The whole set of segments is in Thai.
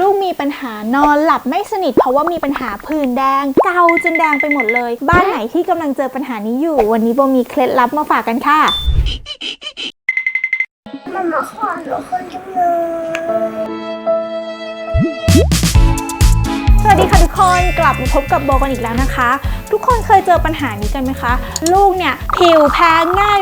ลูกมีปัญหานอนหลับไม่สนิทเพราะว่ามีปัญหาผื่นแดง เกาจนแดงไปหมดเลย บ้านไหนที่กำลังเจอปัญหานี้อยู่ วันนี้โบมีเคล็ดลับมาฝากกันค่ะ 妈妈画了很久了。 ค่ะทุกคนกลับมาพบกับโบกันอีกแล้วนะคะ ทุกคนเคยเจอปัญหานี้กันไหมคะ ลูกเนี่ยผิวแพ้ง่าย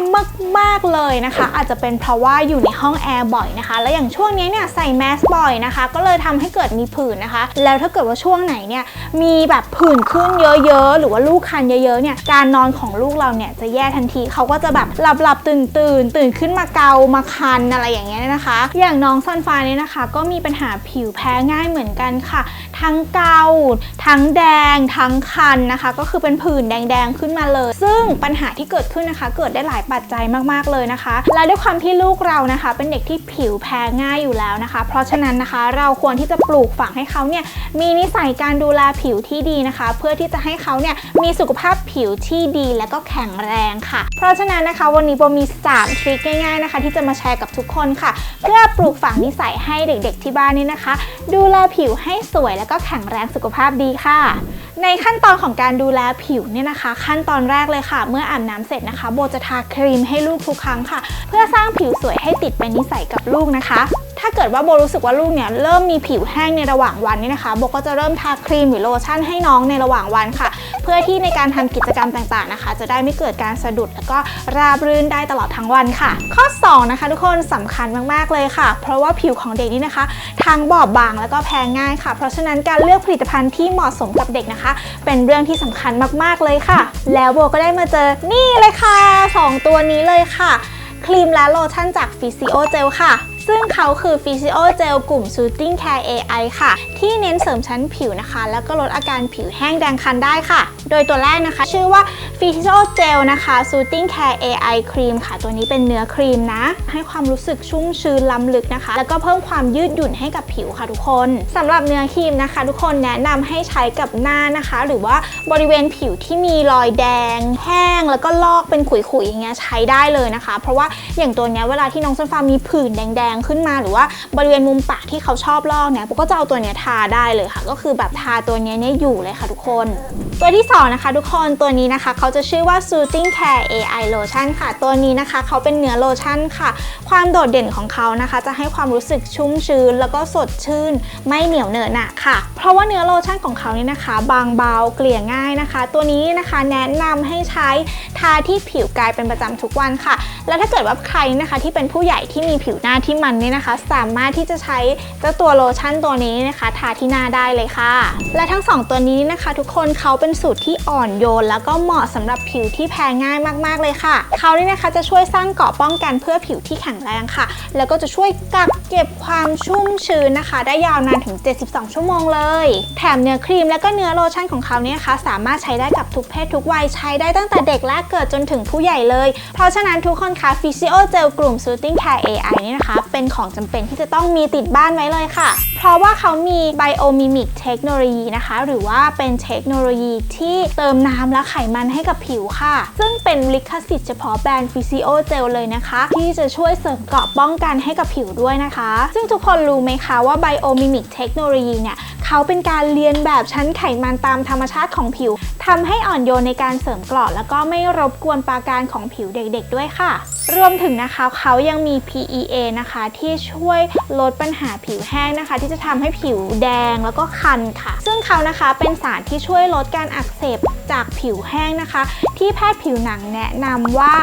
มากๆเลยนะคะ อาจจะเป็นเพราะว่าอยู่ในห้องแอร์บ่อยนะคะ แล้วอย่างช่วงนี้เนี่ยใส่แมสบ่อยนะคะ ก็เลยทำให้เกิดมีผื่นนะคะ แล้วถ้าเกิดว่าช่วงไหนเนี่ยมีแบบผื่นขึ้นเยอะๆ หรือว่าลูกคันเยอะๆเนี่ยการนอนของลูกเราเนี่ยจะแย่ทันทีเขาก็จะแบบหลับหลับตื่นตื่นๆตื่นขึ้นมาเกามาคันอะไรอย่างเงี้ยนะคะ อย่างน้องซันฟ้าเนี่ยนะคะ ก็มีปัญหาผิวแพ้ง่ายเหมือนกันค่ะ ทั้งเกา ทั้งแดง ทั้งคันนะคะ ก็คือเป็นผื่นแดงๆขึ้นมาเลย ซึ่งปัญหาที่เกิดขึ้นนะคะ เกิดได้หลายปัจจัยมากๆเลยนะคะ และด้วยความที่ลูกเรานะคะ เป็นเด็กที่ผิวแพ้ง่ายอยู่แล้วนะคะ เพราะฉะนั้นนะคะ เราควรที่จะปลูกฝังให้เขาเนี่ยมีนิสัยการดูแลผิวที่ดีนะคะ เพื่อที่จะให้เขาเนี่ยมีสุขภาพผิวที่ดีและก็แข็งแรงค่ะ เพราะฉะนั้นนะคะวันนี้โบมี 3 ทริคง่ายๆนะคะ ที่จะมาแชร์กับทุกคนค่ะ เพื่อปลูกฝังนิสัยให้เด็ก ๆ ที่บ้านนี้นะคะ ดูแลผิวให้สวยแล้วก็แข็งแรงสุขภาพดีค่ะ ในขั้นตอนของการดูแลผิวเนี่ยนะคะ ขั้นตอนแรกเลยค่ะ เมื่ออาบน้ำเสร็จนะคะ โบจะทาครีมให้ลูกทุกครั้งค่ะ เพื่อสร้างผิวสวยให้ติดเป็นนิสัยกับลูกนะคะถ้าเกิดว่าโบรู้สึกว่าลูกเนี่ยเริ่มมีผิวแห้งในระหว่างวันเนี่ยนะคะโบก็จะเริ่มทาครีมหรือโลชั่นให้น้องในระหว่างวันค่ะ เพื่อที่ในการทำกิจกรรมต่างๆนะคะ จะได้ไม่เกิดการสะดุดแล้วก็ราบรื่นได้ตลอดทั้งวันค่ะ ข้อ 2 นะคะ ทุกคนสำคัญมากๆเลยค่ะ เพราะว่าผิวของเด็กนี่นะคะทั้งบอบบางแล้วก็แพ้ง่ายค่ะ เพราะฉะนั้นการเลือกผลิตภัณฑ์ที่เหมาะสมกับเด็กนะคะ เป็นเรื่องที่สำคัญมากๆเลยค่ะ แล้วโบก็ได้มาเจอนี่เลยค่ะสองตัวนี้เลยค่ะครีมและโลชั่นจาก p h y s i o Gel ค่ะ ซึ่งเขาคือ p h y s i o Gel กลุ่ม Soothing Care AI ค่ะ ที่เน้นเสริมชั้นผิวนะคะ แล้วก็ลดอาการผิวแห้งแดงคันได้ค่ะ โดยตัวแรกนะคะ ชื่อว่า p h y s i o Gel นะคะ Soothing Care AI ครีมค่ะ ตัวนี้เป็นเนื้อครีมนะ ให้ความรู้สึกชุ่มชื้นล้ำลึกนะคะ แล้วก็เพิ่มความยืดหยุ่นให้กับผิวค่ะทุกคนสำหรับเนื้อครีมนะคะ ทุกคนแนะนำให้ใช้กับหน้านะคะ หรือว่าบริเวณผิวที่มีรอยแดง แห้งแล้วก็ลอกเป็นขุยๆอย่างเงี้ยใช้ได้เลยนะคะ เพราะว่าอย่างตัวเนี้ยเวลาที่น้องซันฟ้ามีผื่นแดงๆขึ้นมาหรือว่าบริเวณมุมปากที่เขาชอบลอกเนี่ยปุ๊กก็จะเอาตัวเนี้ยทาได้เลยค่ะ ก็คือแบบทาตัวเนี้ยเนี่ยอยู่เลยค่ะทุกคน ตัวที่สองนะคะ ทุกคนตัวนี้นะคะ เขาจะชื่อว่า Soothing Care AI Lotion ค่ะ ตัวนี้นะคะ เขาเป็นเนื้อโลชั่นค่ะ ความโดดเด่นของเขานะคะ จะให้ความรู้สึกชุ่มชื้น แล้วก็สดชื่น ไม่เหนียวเหนอะหนะค่ะ เพราะว่าเนื้อโลชั่นของเขานี่นะคะ บางเบาเกลี่ยง่ายนะคะ ตัวนี้นะคะแนะนำให้ใช้ทาที่ผิวกายเป็นประจำทุกวันค่ะ แล้วถ้าเกิดว่าใครนะคะที่เป็นผู้ใหญ่ที่มีผิวหน้าที่มันเนี่ยนะคะ สามารถที่จะใช้เจ้าตัวโลชั่นตัวนี้นะคะ ทาที่หน้าได้เลยค่ะ และทั้งสองตัวนี้นะคะ ทุกคนเขาเป็นสูตรที่อ่อนโยน แล้วก็เหมาะสำหรับผิวที่แพ้ง่ายมากๆเลยค่ะเขานี่นะคะจะช่วยสร้างเกราะป้องกันเพื่อผิวที่แข็งแรงค่ะ แล้วก็จะช่วยกักเก็บความชุ่มชื้นนะคะ ได้ยาวนานถึง 72 ชั่วโมงเลย แถมเนื้อครีมและก็เนื้อโลชั่นของเขาเนี่ยนะคะสามารถใช้ได้กับทุกเพศทุกวัยใช้ได้ตั้งแต่เด็กแรกเกิดจนถึงผู้ใหญ่เลย เพราะฉะนั้นทุกคนคะ Physio Gel กลุ่ม Soothing Care AI นี่นะคะเป็นของจำเป็นที่จะต้องมีติดบ้านไว้เลยค่ะ เพราะว่าเขามี Biomimic เทคโนโลยีนะคะ หรือว่าเป็นเทคโนโลยีที่เติมน้ำและไขมันให้กับผิวค่ะ ซึ่งเป็นลิขสิทธิ์เฉพาะแบรนด์ Physio Gel เลยนะคะ ที่จะช่วยเสริมเกราะป้องกันให้กับผิวด้วยนะคะ ซึ่งทุกคนรู้ไหมคะว่า Biomimic เทคโนโลยีเนี่ยเขาเป็นการเรียนแบบชั้นไขมันตามธรรมชาติของผิวทำให้อ่อนโยนในการเสริมเกราะแล้วก็ไม่รบกวนปราการของผิวเด็กๆด้วยค่ะ รวมถึงนะคะเขายังมี PEA นะคะ ที่ช่วยลดปัญหาผิวแห้งนะคะ ที่จะทำให้ผิวแดงแล้วก็คันค่ะ ซึ่งเขานะคะเป็นสารที่ช่วยลดการอักเสบจากผิวแห้งนะคะ ที่แพทย์ผิวหนังแนะนำว่า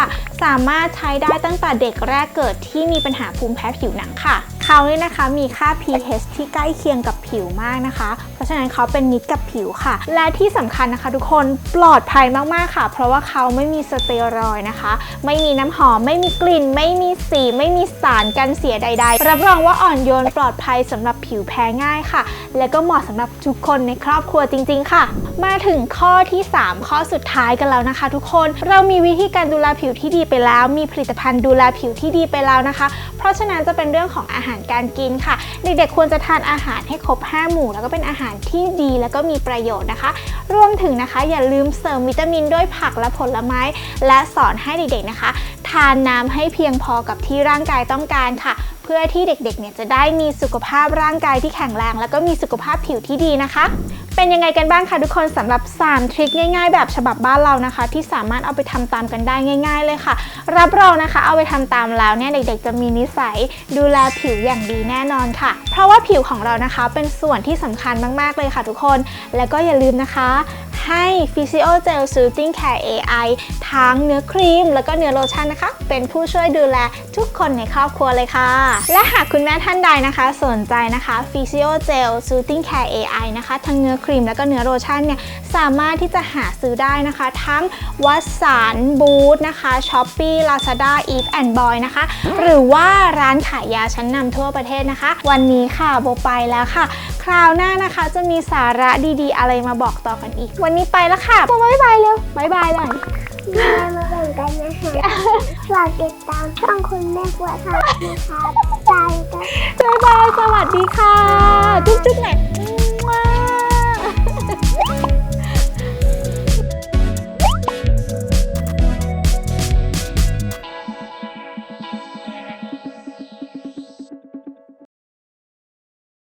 สามารถใช้ได้ตั้งแต่เด็กแรกเกิดที่มีปัญหาภูมิแพ้ผิวหนังค่ะ เขาเนี่ยนะคะมีค่า pH ที่ใกล้เคียงกับผิวมากนะคะ เพราะฉะนั้นเขาเป็นมิตรกับผิวค่ะ และที่สำคัญนะคะทุกคนปลอดภัยมากๆค่ะ เพราะว่าเขาไม่มีสเตียรอยนะคะ ไม่มีน้ำหอม ไม่มีกลิ่น ไม่มีสี ไม่มีสารกันเสียใด ๆ รับรองว่าอ่อนโยนปลอดภัยสำหรับผิวแพ้ง่ายค่ะ และก็เหมาะสำหรับทุกคนในครอบครัวจริง ๆ ค่ะ มาถึงข้อที่3ข้อสุดท้ายกันแล้วนะคะ ทุกคนเรามีวิธีการดูแลผิวที่ดีไปแล้ว มีผลิตภัณฑ์ดูแลผิวที่ดีไปแล้วนะคะ เพราะฉะนั้นจะเป็นเรื่องของอาหารการกินค่ะ เด็กๆควรจะทานอาหารให้ครบ 5 หมู่ แล้วก็เป็นอาหารที่ดีแล้วก็มีประโยชน์นะคะ รวมถึงนะคะอย่าลืมเสริมวิตามินด้วยผักและผลไม้ และสอนให้เด็กๆนะคะ ทานน้ำให้เพียงพอกับที่ร่างกายต้องการค่ะ พื่อที่เด็กๆเนี่ยจะได้มีสุขภาพร่างกายที่แข็งแรง แล้วก็มีสุขภาพผิวที่ดีนะคะ เป็นยังไงกันบ้างคะทุกคนสำหรับ 3 ทริคง่าย ๆ แบบฉบับบ้านเรานะคะ ที่สามารถเอาไปทำตามกันได้ง่าย ๆ เลยค่ะ รับรองนะคะ เอาไปทำตามแล้วเนี่ยเด็กๆ จะมีนิสัยดูแลผิวอย่างดีแน่นอนค่ะ เพราะว่าผิวของเรานะคะ เป็นส่วนที่สำคัญมากๆเลยค่ะ ทุกคน แล้วก็อย่าลืมนะคะ ให้ Physio Gel Soothing Care AI ทั้งเนื้อครีม แล้วก็เนื้อโลชั่นนะคะ เป็นผู้ช่วยดูแลทุกคนในครอบครัวเลยค่ะ และหากคุณแม่ท่านใดนะคะ สนใจนะคะ Physio Gel Soothing Care AI นะคะ ทั้งเนื้อครีมแล้วก็เนื้อโลชั่นเนี่ยสามารถที่จะหาซื้อได้นะคะ ทั้งวัดสารบูธนะคะ Shopee Lazada Eve and Boy นะคะ หรือว่าร้านขายยาชั้นนำทั่วประเทศนะคะ วันนี้ค่ะโบไปแล้วค่ะ คราวหน้านะคะจะมีสาระดีๆ อะไรมาบอกต่อกันอีกวันนี้ไปแล้วค่ะโบบ๊ายบายเร็วบ๊ายบายเลยมีอะไรมาแบ่งกันนะคะฝากติดตามช่องคุณแม่กวดทางนะคะใจกันบ๊ายบายสวัสดีค่ะ จุ๊บๆหน่อย